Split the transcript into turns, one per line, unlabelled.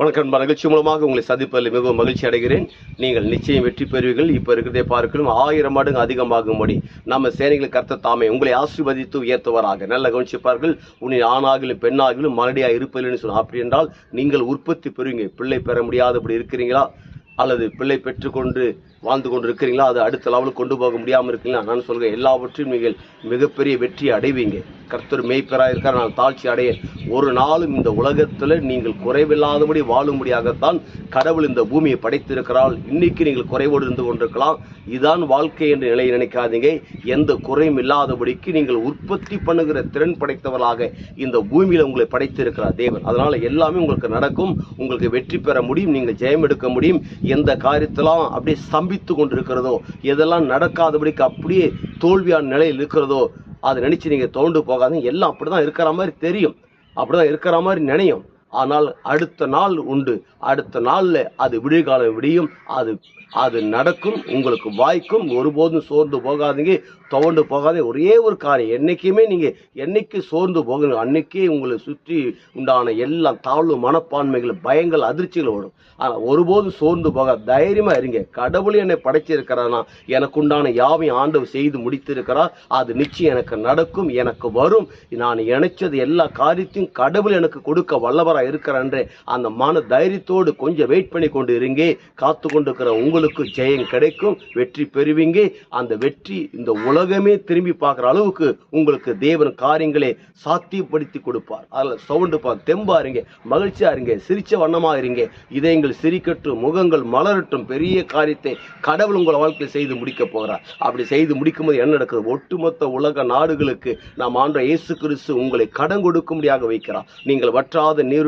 வணக்கம் மகிழ்ச்சி நிகழ்ச்சி மூலமாக உங்களை சந்திப்பதில் மிகவும் மகிழ்ச்சி அடைகிறேன். நீங்கள் நிச்சயம் வெற்றி பெறுவீர்கள். இப்போ இருக்கிறதே பார்க்கணும் ஆயிரம் மடங்கு அதிகமாகும்படி நம்ம சேனைகள் கர்த்த தாமே உங்களை ஆசீர்வதித்து உயர்த்துவராக. நல்ல கவனிச்சிப்பார்கள். உன்னை ஆணாகிலும் பெண்ணாகிலும் மறுபடியாக இருப்பதில்லைன்னு சொன்னால் அப்படி என்றால் நீங்கள் உற்பத்தி பெறுவீங்க. பிள்ளை பெற முடியாதபடி இருக்கிறீங்களா? அல்லது பிள்ளை பெற்றுக்கொண்டு வாழ்ந்து கொண்டு இருக்கிறீங்களா அது அடுத்த லெவலுக்கு கொண்டு போக முடியாமல் இருக்கீங்களா? நான் சொல்கிறேன் எல்லாவற்றையும் நீங்கள் மிகப்பெரிய வெற்றி அடைவீங்க. கர்த்தர் மேய்ப்பராக இருக்கார் நான் தாழ்ச்சி அடையேன். ஒரு நாளும் இந்த உலகத்தில் நீங்கள் குறைவில்லாதபடி வாழும்படியாகத்தான் கடவுள் இந்த பூமியை படைத்திருக்கிறாள் இன்னைக்கு நீங்கள் குறைவோடு இருந்து கொண்டிருக்கலாம். இதான் வாழ்க்கை என்ற நிலையை நினைக்காதீங்க. எந்த குறையும் இல்லாதபடிக்கு நீங்கள் உற்பத்தி பண்ணுகிற திறன் படைத்தவர்களாக இந்த பூமியில் உங்களை படைத்திருக்கிறார் தேவன். அதனால் எல்லாமே உங்களுக்கு நடக்கும். உங்களுக்கு வெற்றி பெற முடியும். நீங்கள் ஜெயம் எடுக்க முடியும். எந்த காரியத்தெல்லாம் அப்படியே ஸ்தம்பித்து கொண்டிருக்கிறதோ எதெல்லாம் நடக்காதபடிக்கு அப்படியே தோல்வியான நிலையில் இருக்கிறதோ அதை நினைச்சு நீங்க தோண்டு போகாதீங்க. எல்லாம் அப்படிதான் இருக்கிற மாதிரி தெரியும். அப்படிதான் இருக்கிற மாதிரி நினையும். ஆனால் அடுத்த நாள் உண்டு. அடுத்த நாளில் அது விடிகாலம் விடியும். அது அது நடக்கும். உங்களுக்கு வாய்க்கும். ஒருபோதும் சோர்ந்து போகாதீங்க. துவண்டு போகாதீங்க. ஒரே ஒரு காரியம். என்றைக்குமே நீங்கள் என்னைக்கு சோர்ந்து போகணும் அன்னைக்கே உங்களை சுற்றி உண்டான எல்லா தாழ்வு மனப்பான்மைகள் பயங்கள் அதிர்ச்சிகள் ஓடும். ஆனால் ஒருபோதும் சோர்ந்து போக தைரியமாக இருங்க. கடவுள் என்னை படைச்சிருக்கிறானா எனக்கு உண்டான யாவையும் ஆண்டவர் செய்து முடித்திருக்கிறார்? அது நிச்சயம் எனக்கு நடக்கும் எனக்கு வரும். நான் இணைச்சது எல்லா காரியத்தையும் கடவுள் எனக்கு கொடுக்க வல்லவரா இருக்கிறான்றே அந்த மன தைரியத்தோடு கொஞ்சம் வெயிட் பண்ணி கொண்டு இருங்க காத்து கொண்டிருக்கிற உங்களுக்கு ஜெயம் கிடைக்கும் வெற்றி பெறுவீங்க. அந்த வெற்றி இந்த உலகமே திரும்பி பார்க்குற அளவுக்கு உங்களுக்கு தேவன் காரியங்களை சாத்தியப்படுத்தி கொடுப்பார். அதில் சவுண்டு பா தெம்பா இருங்க மகிழ்ச்சியா இருங்க சிரிச்ச வண்ணமா இருங்க. இதயங்கள் சிரிக்கட்டும் முகங்கள் மலரட்டும் பெரிய காரியத்தை கடவுள் உங்கள் வாழ்க்கையில் செய்து முடிக்க போகிறார் அப்படி செய்து முடிக்கும் போது என்ன நடக்குது? ஒட்டுமொத்த உலக நாடுகளுக்கு நாம் ஆண்ட இயேசு கிறிஸ்து உங்களை கடன் கொடுக்கும்படியாக வைக்கிறார். நீங்கள் வற்றாத நீர்